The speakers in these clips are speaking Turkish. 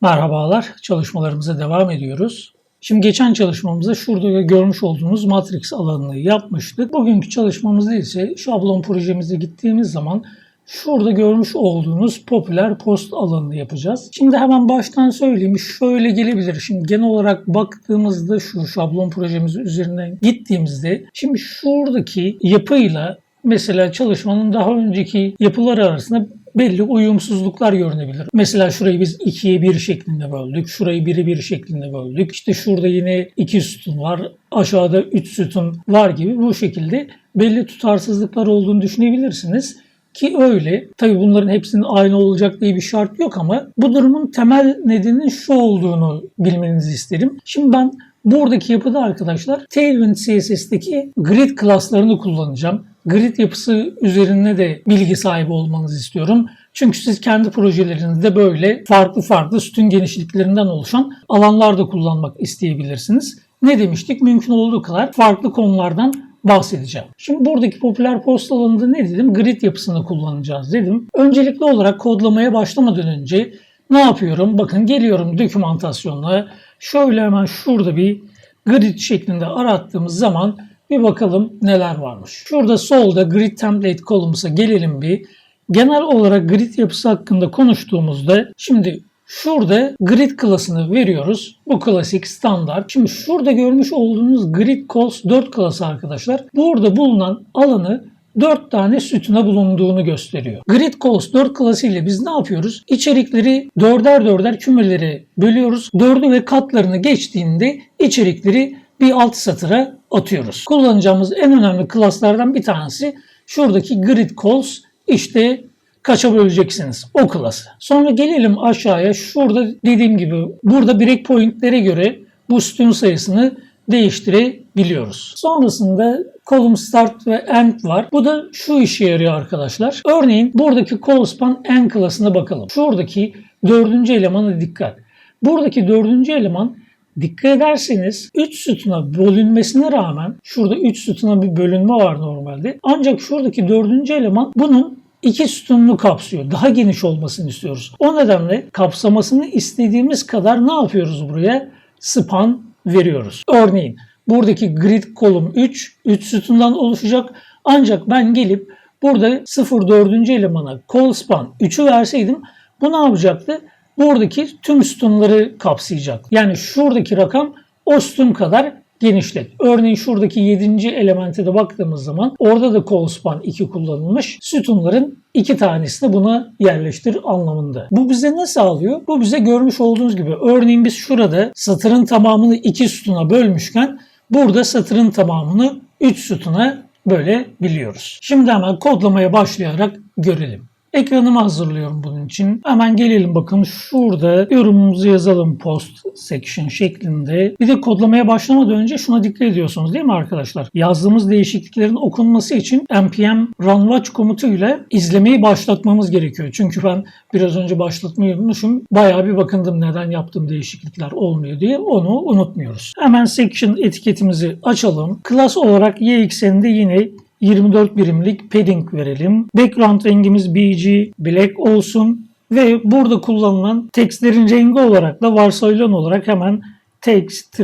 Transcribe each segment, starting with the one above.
Merhabalar, çalışmalarımıza devam ediyoruz. Şimdi geçen çalışmamızda şurada görmüş olduğunuz Matrix alanını yapmıştık. Bugünkü çalışmamızda ise şablon projemize gittiğimiz zaman şurada görmüş olduğunuz popüler post alanını yapacağız. Şimdi hemen baştan söyleyeyim. Şöyle gelebilir. Şimdi genel olarak baktığımızda şu şablon projemiz üzerinden gittiğimizde şimdi şuradaki yapıyla mesela çalışmanın daha önceki yapılar arasında belli uyumsuzluklar görünebilir. Mesela şurayı biz ikiye bir şeklinde böldük. Şurayı biri bir şeklinde böldük. İşte şurada yine iki sütun var. Aşağıda üç sütun var gibi bu şekilde belli tutarsızlıklar olduğunu düşünebilirsiniz. Ki öyle. Tabi bunların hepsinin aynı olacak diye bir şart yok ama bu durumun temel nedeninin şu olduğunu bilmenizi isterim. Şimdi ben buradaki yapıda arkadaşlar Tailwind CSS'deki grid klaslarını kullanacağım. Grid yapısı üzerine de bilgi sahibi olmanızı istiyorum. Çünkü siz kendi projelerinizde böyle farklı farklı sütun genişliklerinden oluşan alanlar da kullanmak isteyebilirsiniz. Ne demiştik? Mümkün olduğu kadar farklı konulardan bahsedeceğim. Şimdi buradaki popüler post alanında ne dedim? Grid yapısını kullanacağız dedim. Öncelikli olarak kodlamaya başlamadan önce ne yapıyorum? Bakın geliyorum dokümantasyonla. Şöyle hemen şurada bir grid şeklinde arattığımız zaman bir bakalım neler varmış. Şurada solda grid template columns'a gelelim bir. Genel olarak grid yapısı hakkında konuştuğumuzda şimdi Şurada grid klasını veriyoruz. Bu klasik standart. Şimdi şurada görmüş olduğunuz grid calls 4 klası arkadaşlar. Burada bulunan alanı 4 tane sütuna bulunduğunu gösteriyor. Grid calls 4 klası ile biz ne yapıyoruz? İçerikleri dörder dörder kümeleri bölüyoruz. Dördü ve katlarını geçtiğinde içerikleri bir alt satıra atıyoruz. Kullanacağımız en önemli klaslardan bir tanesi şuradaki grid calls işte kaça böleceksiniz o klası. Sonra gelelim aşağıya. Şurada dediğim gibi burada breakpointlere göre bu sütun sayısını değiştirebiliyoruz. Sonrasında column start ve end var. Bu da şu işe yarıyor arkadaşlar. Örneğin buradaki call span end klasına bakalım. Şuradaki dördüncü elemana dikkat. Buradaki dördüncü eleman Dikkat ederseniz 3 sütuna bölünmesine rağmen şurada 3 sütuna bir bölünme var normalde. Ancak şuradaki dördüncü eleman bunun iki sütununu kapsıyor. Daha geniş olmasını istiyoruz. O nedenle kapsamasını istediğimiz kadar ne yapıyoruz buraya? Span veriyoruz. Örneğin buradaki grid kolum 3, 3 sütundan oluşacak. Ancak ben gelip burada 0.4. elemana call span 3'ü verseydim bu ne yapacaktı? Buradaki tüm sütunları kapsayacak. Yani şuradaki rakam o sütun kadar genişlet. Örneğin şuradaki 7. elemente de baktığımız zaman orada da call span 2 kullanılmış. Sütunların iki tanesini buna yerleştir anlamında. Bu bize ne sağlıyor? Bu bize görmüş olduğunuz gibi örneğin biz şurada satırın tamamını iki sütuna bölmüşken burada satırın tamamını 3 sütuna bölebiliyoruz. Şimdi hemen kodlamaya başlayarak görelim. Ekranımı hazırlıyorum bunun için. Hemen gelelim bakın şurada yorumumuzu yazalım post section şeklinde. Bir de kodlamaya başlamadan önce şuna dikkat ediyorsunuz değil mi arkadaşlar? Yazdığımız değişikliklerin okunması için npm run watch komutuyla izlemeyi başlatmamız gerekiyor. Çünkü ben biraz önce başlatmayı unutmuşum. Bayağı bir bakındım neden yaptığım değişiklikler olmuyor diye onu unutmuyoruz. Hemen section etiketimizi açalım. Class olarak YXN'de yine 24 birimlik padding verelim. Background rengimiz BG black olsun ve burada kullanılan tekstlerin rengi olarak da varsayılan olarak hemen text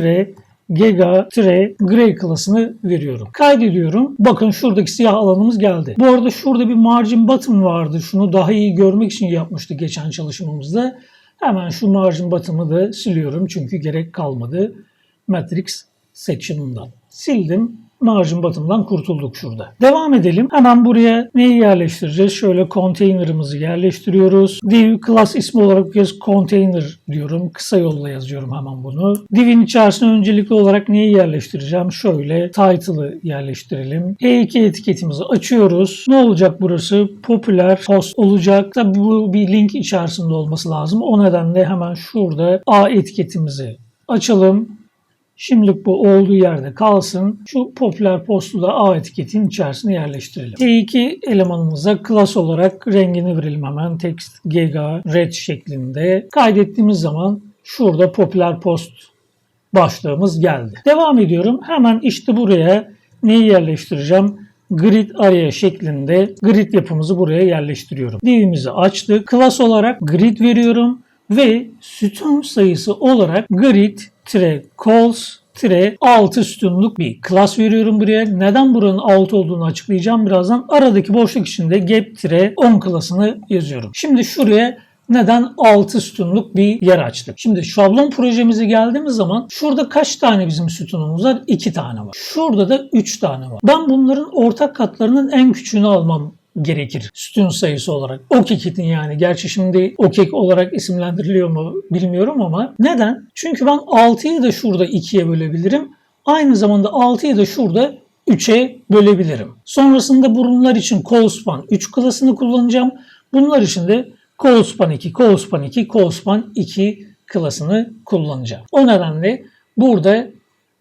Gega Gray klasını veriyorum. Kaydediyorum. Bakın şuradaki siyah alanımız geldi. Bu arada şurada bir margin button vardı. Şunu daha iyi görmek için yapmıştık geçen çalışmamızda. Hemen şu margin button'ı da siliyorum çünkü gerek kalmadı. Matrix section'ından. Sildim margin bottom'dan kurtulduk şurada. Devam edelim. Hemen buraya neyi yerleştireceğiz? Şöyle container'ımızı yerleştiriyoruz. Div class ismi olarak bu kez container diyorum. Kısa yolla yazıyorum hemen bunu. Div'in içerisine öncelikli olarak neyi yerleştireceğim? Şöyle title'ı yerleştirelim. E2 etiketimizi açıyoruz. Ne olacak burası? Popüler post olacak. Tabi bu bir link içerisinde olması lazım. O nedenle hemen şurada A etiketimizi açalım. Şimdilik bu olduğu yerde kalsın. Şu popüler postu da A etiketinin içerisine yerleştirelim. T2 elemanımıza class olarak rengini verelim hemen. Text giga red şeklinde. Kaydettiğimiz zaman şurada popüler post başlığımız geldi. Devam ediyorum. Hemen işte buraya neyi yerleştireceğim? grid area şeklinde grid yapımızı buraya yerleştiriyorum. Divimizi açtık. Class olarak grid veriyorum. Ve sütun sayısı olarak grid tire calls tire 6 sütunluk bir klas veriyorum buraya. Neden buranın 6 olduğunu açıklayacağım birazdan. Aradaki boşluk içinde gap tire 10 klasını yazıyorum. Şimdi şuraya neden 6 sütunluk bir yer açtık? Şimdi şablon projemize geldiğimiz zaman şurada kaç tane bizim sütunumuz var? 2 tane var. Şurada da 3 tane var. Ben bunların ortak katlarının en küçüğünü almam gerekir sütun sayısı olarak. OKEK'in yani. Gerçi şimdi OKEK olarak isimlendiriliyor mu bilmiyorum ama neden? Çünkü ben 6'yı da şurada 2'ye bölebilirim. Aynı zamanda 6'yı da şurada 3'e bölebilirim. Sonrasında bunlar için CallSpan 3 klasını kullanacağım. Bunlar için de CallSpan 2, CallSpan 2, CallSpan 2 klasını kullanacağım. O nedenle burada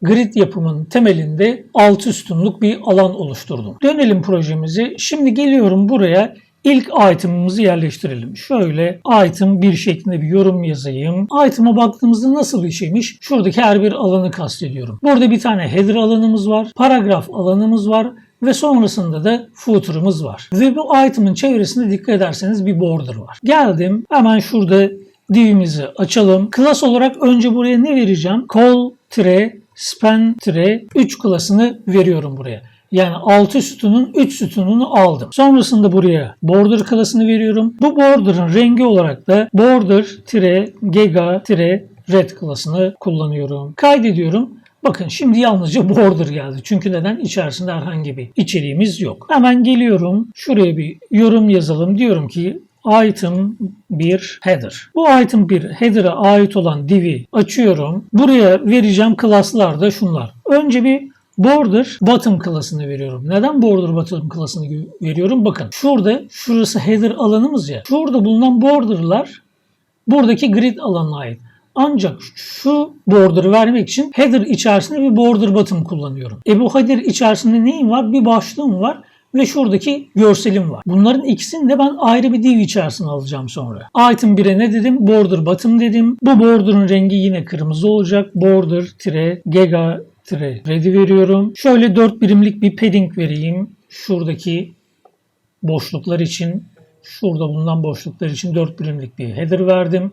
grid yapımının temelinde altı sütunluk bir alan oluşturdum. Dönelim projemizi. Şimdi geliyorum buraya İlk item'ımızı yerleştirelim. Şöyle item bir şeklinde bir yorum yazayım. Item'a baktığımızda nasıl bir şeymiş? Şuradaki her bir alanı kastediyorum. Burada bir tane header alanımız var. Paragraf alanımız var. Ve sonrasında da footer'ımız var. Ve bu item'ın çevresinde dikkat ederseniz bir border var. Geldim. Hemen şurada divimizi açalım. Class olarak önce buraya ne vereceğim? Call tire span tire 3 klasını veriyorum buraya. Yani 6 sütunun 3 sütununu aldım. Sonrasında buraya border klasını veriyorum. Bu border'ın rengi olarak da border tire gega tire red klasını kullanıyorum. Kaydediyorum. Bakın şimdi yalnızca border geldi. Çünkü neden? İçerisinde herhangi bir içeriğimiz yok. Hemen geliyorum. Şuraya bir yorum yazalım. Diyorum ki item bir header. Bu item bir header'a ait olan div'i açıyorum. Buraya vereceğim klaslar da şunlar. Önce bir border bottom klasını veriyorum. Neden border bottom klasını veriyorum? Bakın şurada şurası header alanımız ya. Şurada bulunan borderlar buradaki grid alanına ait. Ancak şu border'ı vermek için header içerisinde bir border bottom kullanıyorum. E bu header içerisinde neyim var? Bir başlığım var ve şuradaki görselim var. Bunların ikisini de ben ayrı bir div içerisine alacağım sonra. Item 1'e ne dedim? Border bottom dedim. Bu border'ın rengi yine kırmızı olacak. Border tire gega tire ready veriyorum. Şöyle 4 birimlik bir padding vereyim. Şuradaki boşluklar için şurada bulunan boşluklar için 4 birimlik bir header verdim.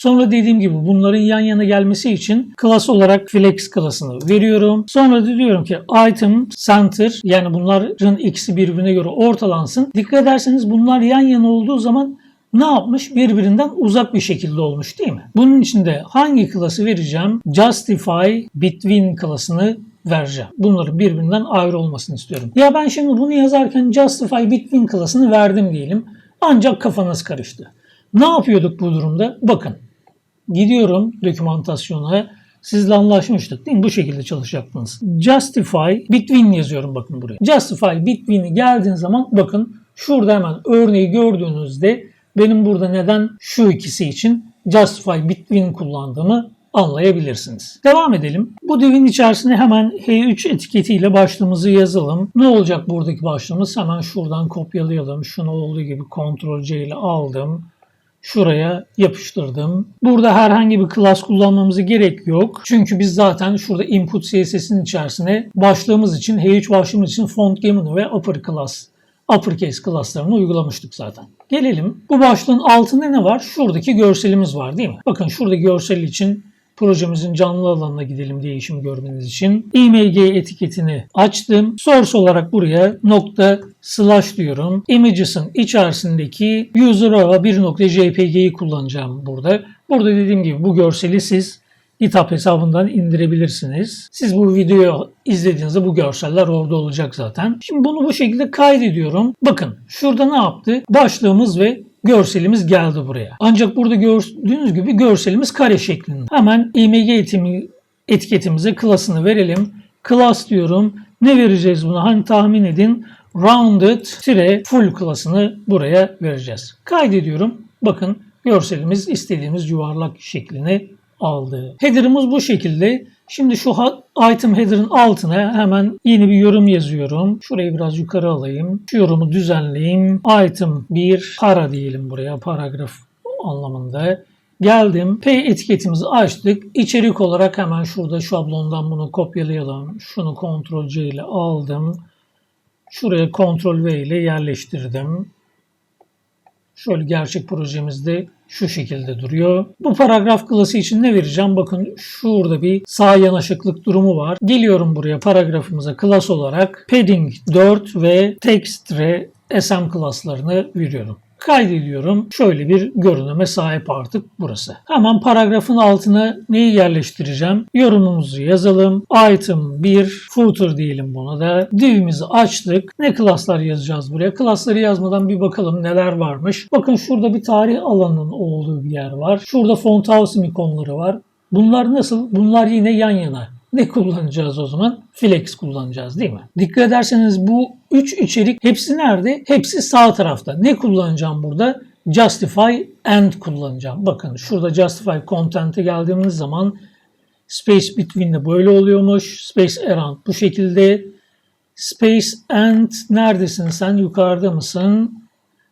Sonra dediğim gibi bunların yan yana gelmesi için class olarak flex klasını veriyorum. Sonra da diyorum ki item center yani bunların ikisi birbirine göre ortalansın. Dikkat ederseniz bunlar yan yana olduğu zaman ne yapmış? Birbirinden uzak bir şekilde olmuş değil mi? Bunun için de hangi klası vereceğim? Justify between klasını vereceğim. Bunların birbirinden ayrı olmasını istiyorum. Ya ben şimdi bunu yazarken Justify between klasını verdim diyelim. Ancak kafanız karıştı. Ne yapıyorduk bu durumda? Bakın gidiyorum dokümantasyona. Sizle anlaşmıştık değil mi? Bu şekilde çalışacaktınız. Justify between yazıyorum bakın buraya. Justify between'i geldiğin zaman bakın şurada hemen örneği gördüğünüzde benim burada neden şu ikisi için justify between kullandığımı anlayabilirsiniz. Devam edelim. Bu divin içerisine hemen H3 etiketiyle başlığımızı yazalım. Ne olacak buradaki başlığımız? Hemen şuradan kopyalayalım. Şunu olduğu gibi Ctrl C ile aldım şuraya yapıştırdım. Burada herhangi bir class kullanmamıza gerek yok. Çünkü biz zaten şurada input CSS'in içerisine başlığımız için, H3 başlığımız için font gamını ve upper class, uppercase classlarını uygulamıştık zaten. Gelelim. Bu başlığın altında ne var? Şuradaki görselimiz var değil mi? Bakın şurada görsel için projemizin canlı alanına gidelim değişim görmeniz için. img etiketini açtım. Source olarak buraya nokta slash diyorum. Images'ın içerisindeki user 1.jpg'yi kullanacağım burada. Burada dediğim gibi bu görseli siz GitHub hesabından indirebilirsiniz. Siz bu videoyu izlediğinizde bu görseller orada olacak zaten. Şimdi bunu bu şekilde kaydediyorum. Bakın şurada ne yaptı? Başlığımız ve görselimiz geldi buraya. Ancak burada gördüğünüz gibi görselimiz kare şeklinde. Hemen img etimi, etiketimize klasını verelim. Class diyorum. Ne vereceğiz buna? Hani tahmin edin. Rounded tire full klasını buraya vereceğiz. Kaydediyorum. Bakın görselimiz istediğimiz yuvarlak şeklini aldı. Header'ımız bu şekilde. Şimdi şu item header'ın altına hemen yeni bir yorum yazıyorum. Şurayı biraz yukarı alayım. Şu yorumu düzenleyeyim. Item 1 para diyelim buraya paragraf anlamında. Geldim. P etiketimizi açtık. İçerik olarak hemen şurada şablondan bunu kopyalayalım. Şunu Ctrl C ile aldım. Şuraya Ctrl V ile yerleştirdim. Şöyle gerçek projemizde şu şekilde duruyor. Bu paragraf klası için ne vereceğim? Bakın şurada bir sağ yanaşıklık durumu var. Geliyorum buraya paragrafımıza klas olarak padding 4 ve text sm klaslarını veriyorum kaydediyorum. Şöyle bir görünüme sahip artık burası. Hemen paragrafın altına neyi yerleştireceğim? Yorumumuzu yazalım. Item 1 footer diyelim buna da. Divimizi açtık. Ne klaslar yazacağız buraya? Klasları yazmadan bir bakalım neler varmış. Bakın şurada bir tarih alanının olduğu bir yer var. Şurada font house ikonları var. Bunlar nasıl? Bunlar yine yan yana. Ne kullanacağız o zaman? Flex kullanacağız değil mi? Dikkat ederseniz bu 3 içerik hepsi nerede? Hepsi sağ tarafta. Ne kullanacağım burada? Justify and kullanacağım. Bakın şurada Justify Content'e geldiğimiz zaman Space Between'de böyle oluyormuş. Space Around bu şekilde. Space and neredesin sen? Yukarıda mısın?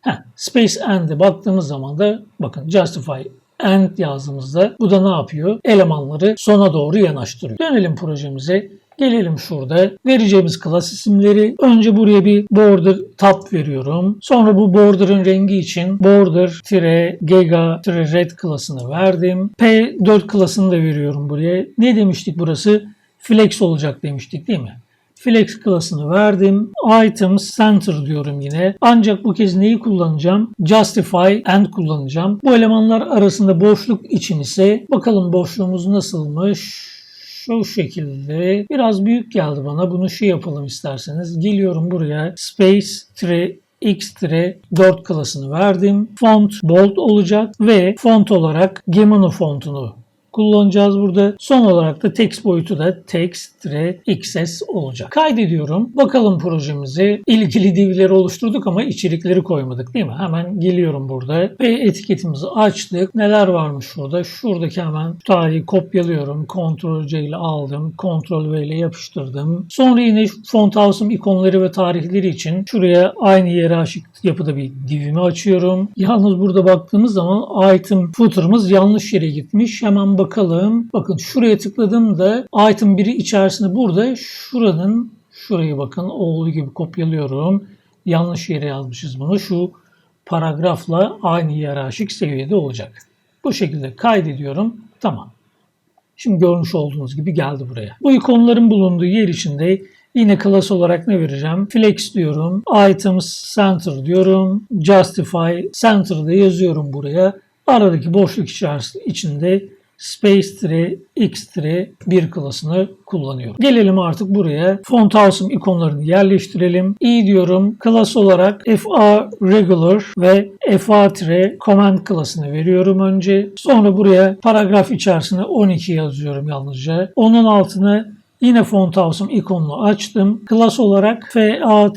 Heh, Space And'e baktığımız zaman da bakın Justify and yazdığımızda bu da ne yapıyor? Elemanları sona doğru yanaştırıyor. Dönelim projemize. Gelelim şurada. Vereceğimiz klas isimleri. Önce buraya bir border tab veriyorum. Sonra bu border'ın rengi için border-gega-red klasını verdim. P4 klasını da veriyorum buraya. Ne demiştik burası? Flex olacak demiştik değil mi? Flex klasını verdim. Items center diyorum yine. Ancak bu kez neyi kullanacağım? Justify and kullanacağım. Bu elemanlar arasında boşluk için ise bakalım boşluğumuz nasılmış? Şu şekilde. Biraz büyük geldi bana. Bunu şu yapalım isterseniz. Geliyorum buraya. Space 3 X-4 klasını verdim. Font bold olacak ve font olarak Gemini fontunu kullanacağız burada. Son olarak da text boyutu da text-xs olacak. Kaydediyorum. Bakalım projemizi. ilgili divleri oluşturduk ama içerikleri koymadık değil mi? Hemen geliyorum burada ve etiketimizi açtık. Neler varmış şurada? Şuradaki hemen tarihi kopyalıyorum. Ctrl C ile aldım. Ctrl V ile yapıştırdım. Sonra yine font house'um ikonları ve tarihleri için şuraya aynı yere aşık yapıda bir divimi açıyorum. Yalnız burada baktığımız zaman item footer'ımız yanlış yere gitmiş. Hemen bakalım. Bakın şuraya tıkladığımda item 1'i içerisinde burada şuranın şuraya bakın olduğu gibi kopyalıyorum. Yanlış yere yazmışız bunu. Şu paragrafla aynı hiyerarşik seviyede olacak. Bu şekilde kaydediyorum. Tamam. Şimdi görmüş olduğunuz gibi geldi buraya. Bu ikonların bulunduğu yer içinde yine class olarak ne vereceğim? Flex diyorum. Items Center diyorum. Justify Center'da yazıyorum buraya. Aradaki boşluk içerisinde Space3, X3, bir klasını kullanıyorum. Gelelim artık buraya. Font House'um ikonlarını yerleştirelim. i diyorum. Klas olarak FA Regular ve FA Command klasını veriyorum önce. Sonra buraya paragraf içerisine 12 yazıyorum yalnızca. Onun altını yine Font House'um ikonunu açtım. Klas olarak FA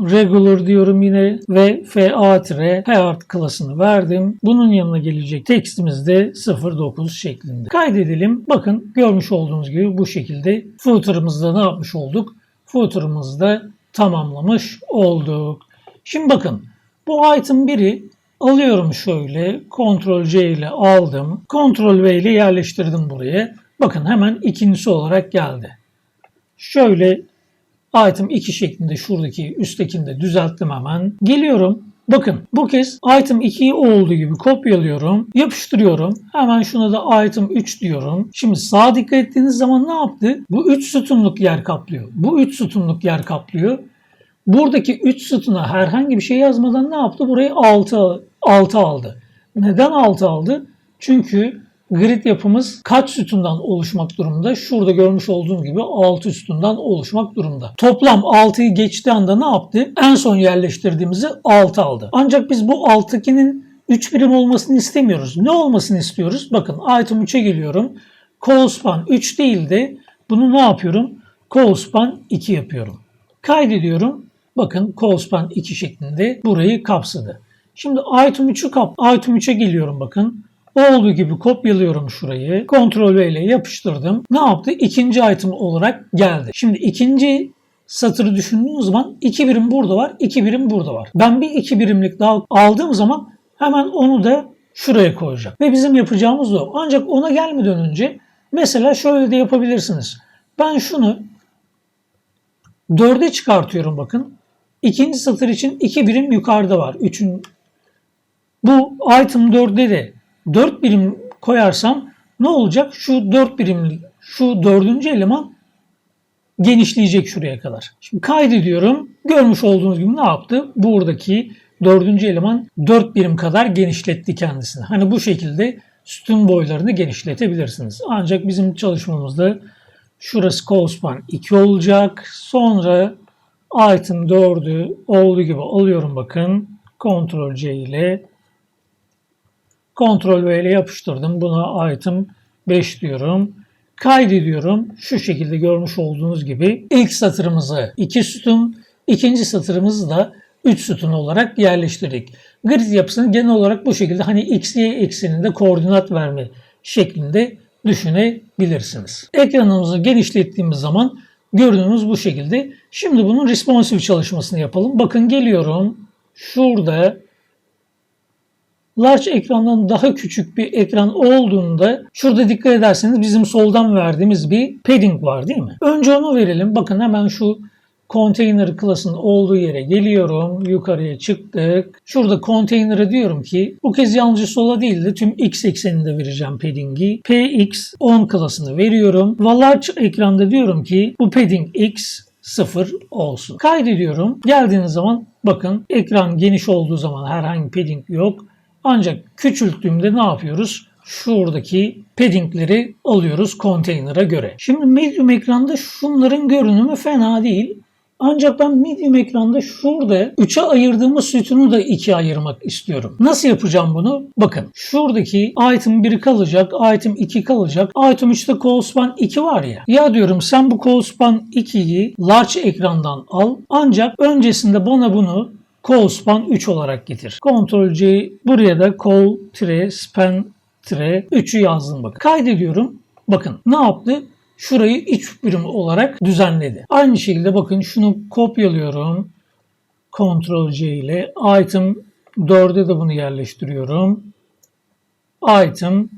regular diyorum yine ve fa-heart klasını verdim. Bunun yanına gelecek tekstimiz de 09 şeklinde. Kaydedelim. Bakın görmüş olduğunuz gibi bu şekilde footer'ımızda ne yapmış olduk? Footer'ımızda tamamlamış olduk. Şimdi bakın bu item 1'i alıyorum şöyle. Ctrl C ile aldım. Ctrl V ile yerleştirdim buraya. Bakın hemen ikincisi olarak geldi. Şöyle item 2 şeklinde şuradaki üsttekini de düzelttim hemen. Geliyorum. Bakın bu kez item 2'yi olduğu gibi kopyalıyorum. Yapıştırıyorum. Hemen şuna da item 3 diyorum. Şimdi sağa dikkat ettiğiniz zaman ne yaptı? Bu 3 sütunluk yer kaplıyor. Bu 3 sütunluk yer kaplıyor. Buradaki 3 sütuna herhangi bir şey yazmadan ne yaptı? Burayı 6, 6 aldı. Neden 6 aldı? Çünkü Grid yapımız kaç sütundan oluşmak durumda? Şurada görmüş olduğunuz gibi 6 sütundan oluşmak durumda. Toplam 6'yı geçtiği anda ne yaptı? En son yerleştirdiğimizi 6 aldı. Ancak biz bu 6'kinin 3 birim olmasını istemiyoruz. Ne olmasını istiyoruz? Bakın item 3'e geliyorum. Call span 3 değil de bunu ne yapıyorum? Call span 2 yapıyorum. Kaydediyorum. Bakın call span 2 şeklinde burayı kapsadı. Şimdi item 3'ü kap item 3'e geliyorum bakın. Olduğu gibi kopyalıyorum şurayı. Ctrl V ile yapıştırdım. Ne yaptı? İkinci item olarak geldi. Şimdi ikinci satırı düşündüğünüz zaman iki birim burada var, iki birim burada var. Ben bir iki birimlik daha aldığım zaman hemen onu da şuraya koyacağım. Ve bizim yapacağımız o. Ancak ona gelmeden önce mesela şöyle de yapabilirsiniz. Ben şunu dörde çıkartıyorum bakın. İkinci satır için iki birim yukarıda var. Üçün Bu item 4'de de 4 birim koyarsam ne olacak? Şu 4 birimlik şu dördüncü eleman genişleyecek şuraya kadar. Şimdi kaydediyorum. Görmüş olduğunuz gibi ne yaptı? Buradaki dördüncü eleman 4 birim kadar genişletti kendisini. Hani bu şekilde sütun boylarını genişletebilirsiniz. Ancak bizim çalışmamızda şurası cospan 2 olacak. Sonra item 4'ü olduğu gibi alıyorum bakın. Ctrl C ile Ctrl V ile yapıştırdım. Buna item 5 diyorum. Kaydediyorum. Şu şekilde görmüş olduğunuz gibi ilk satırımızı 2 sütun, ikinci satırımızı da 3 sütun olarak yerleştirdik. Grid yapısını genel olarak bu şekilde hani x, y ekseninde koordinat verme şeklinde düşünebilirsiniz. Ekranımızı genişlettiğimiz zaman görünümümüz bu şekilde. Şimdi bunun responsive çalışmasını yapalım. Bakın geliyorum. Şurada large ekrandan daha küçük bir ekran olduğunda şurada dikkat ederseniz bizim soldan verdiğimiz bir padding var değil mi? Önce onu verelim. Bakın hemen şu container klasının olduğu yere geliyorum. Yukarıya çıktık. Şurada container'a diyorum ki bu kez yalnızca sola değil de tüm x ekseninde vereceğim padding'i. px 10 klasını veriyorum. Ve large ekranda diyorum ki bu padding x 0 olsun. Kaydediyorum. Geldiğiniz zaman bakın ekran geniş olduğu zaman herhangi padding yok. Ancak küçülttüğümde ne yapıyoruz? Şuradaki paddingleri alıyoruz konteyner'a göre. Şimdi medium ekranda şunların görünümü fena değil. Ancak ben medium ekranda şurada 3'e ayırdığımız sütunu da 2'ye ayırmak istiyorum. Nasıl yapacağım bunu? Bakın şuradaki item 1 kalacak, item 2 kalacak. Item 3'te callspan 2 var ya. Ya diyorum sen bu callspan 2'yi large ekrandan al. Ancak öncesinde bana bunu callspan 3 olarak getir. Ctrl C buraya da call tire span tire 3'ü yazdım bakın. Kaydediyorum. Bakın ne yaptı? Şurayı iç birim olarak düzenledi. Aynı şekilde bakın şunu kopyalıyorum. Ctrl C ile item 4'e de bunu yerleştiriyorum. Item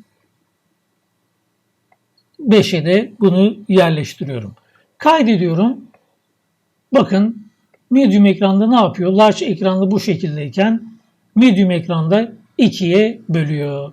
5'e de bunu yerleştiriyorum. Kaydediyorum. Bakın medium ekranda ne yapıyor? Large ekranda bu şekildeyken medium ekranda 2'ye bölüyor.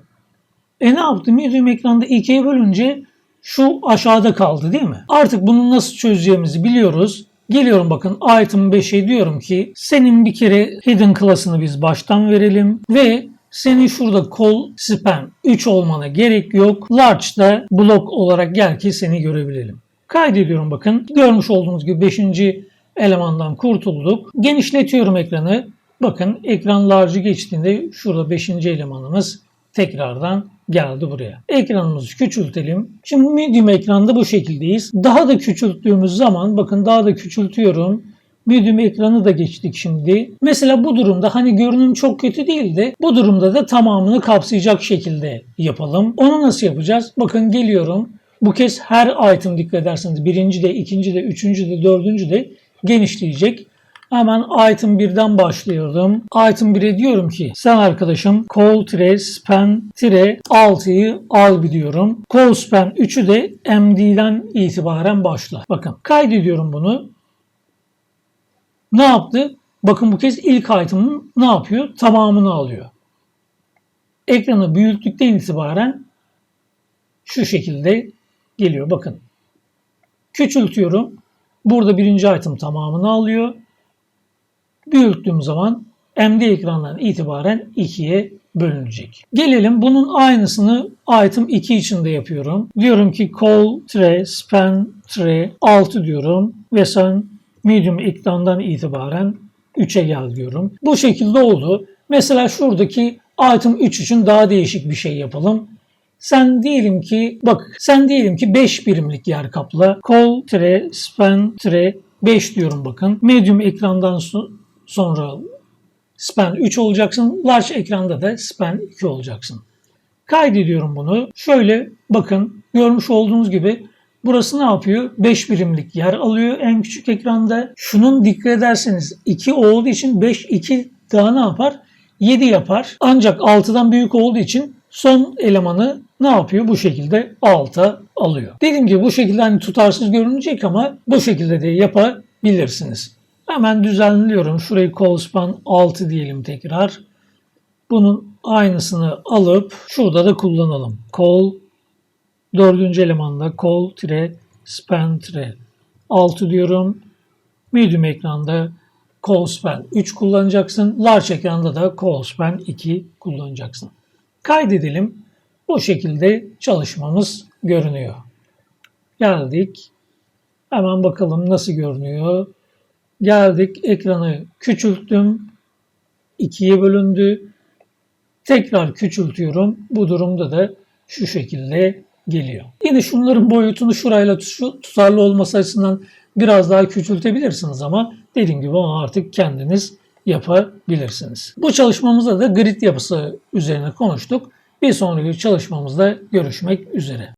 E ne yaptı? Medium ekranda 2'ye bölünce şu aşağıda kaldı değil mi? Artık bunu nasıl çözeceğimizi biliyoruz. Geliyorum bakın item 5'e diyorum ki senin bir kere hidden class'ını biz baştan verelim ve senin şurada call span 3 olmana gerek yok. Large'da blok olarak gel ki seni görebilelim. Kaydediyorum bakın. Görmüş olduğunuz gibi 5. elemandan kurtulduk. Genişletiyorum ekranı. Bakın ekran large'ı geçtiğinde şurada 5. elemanımız tekrardan geldi buraya. Ekranımızı küçültelim. Şimdi medium ekranda bu şekildeyiz. Daha da küçülttüğümüz zaman bakın daha da küçültüyorum. Medium ekranı da geçtik şimdi. Mesela bu durumda hani görünüm çok kötü değil de bu durumda da tamamını kapsayacak şekilde yapalım. Onu nasıl yapacağız? Bakın geliyorum. Bu kez her item dikkat ederseniz birinci de, ikinci de, üçüncü de, dördüncü de genişleyecek. Hemen item 1'den başlıyorum. Item 1'e diyorum ki sen arkadaşım call tire span tire 6'yı al diyorum. Call span 3'ü de MD'den itibaren başla. Bakın kaydediyorum bunu. Ne yaptı? Bakın bu kez ilk item'ın ne yapıyor? Tamamını alıyor. Ekranı büyüttükten itibaren şu şekilde geliyor. Bakın. Küçültüyorum. Burada birinci item tamamını alıyor büyüttüğüm zaman MD ekrandan itibaren 2'ye bölünecek. Gelelim bunun aynısını item 2 için de yapıyorum. Diyorum ki call tray span tray 6 diyorum ve sen medium ekrandan itibaren 3'e gel diyorum. Bu şekilde oldu. Mesela şuradaki item 3 için daha değişik bir şey yapalım. Sen diyelim ki bak sen diyelim ki 5 birimlik yer kapla. Call tray span tray 5 diyorum bakın. Medium ekrandan sonra span 3 olacaksın. Large ekranda da span 2 olacaksın. Kaydediyorum bunu. Şöyle bakın görmüş olduğunuz gibi burası ne yapıyor? 5 birimlik yer alıyor en küçük ekranda. Şunun dikkat ederseniz 2 olduğu için 5 2 daha ne yapar? 7 yapar. Ancak 6'dan büyük olduğu için son elemanı ne yapıyor? Bu şekilde 6 alıyor. Dediğim gibi bu şekilde hani tutarsız görünecek ama bu şekilde de yapabilirsiniz. Hemen düzenliyorum. Şurayı call span 6 diyelim tekrar. Bunun aynısını alıp şurada da kullanalım. Call dördüncü elemanda call tire span tire 6 diyorum. Medium ekranda call span 3 kullanacaksın. Large ekranda da call span 2 kullanacaksın. Kaydedelim. Bu şekilde çalışmamız görünüyor. Geldik. Hemen bakalım nasıl görünüyor. Geldik ekranı küçülttüm. ikiye bölündü. Tekrar küçültüyorum. Bu durumda da şu şekilde geliyor. Yine şunların boyutunu şurayla tut- tutarlı olması açısından biraz daha küçültebilirsiniz ama dediğim gibi onu artık kendiniz yapabilirsiniz. Bu çalışmamızda da grid yapısı üzerine konuştuk. Bir sonraki çalışmamızda görüşmek üzere.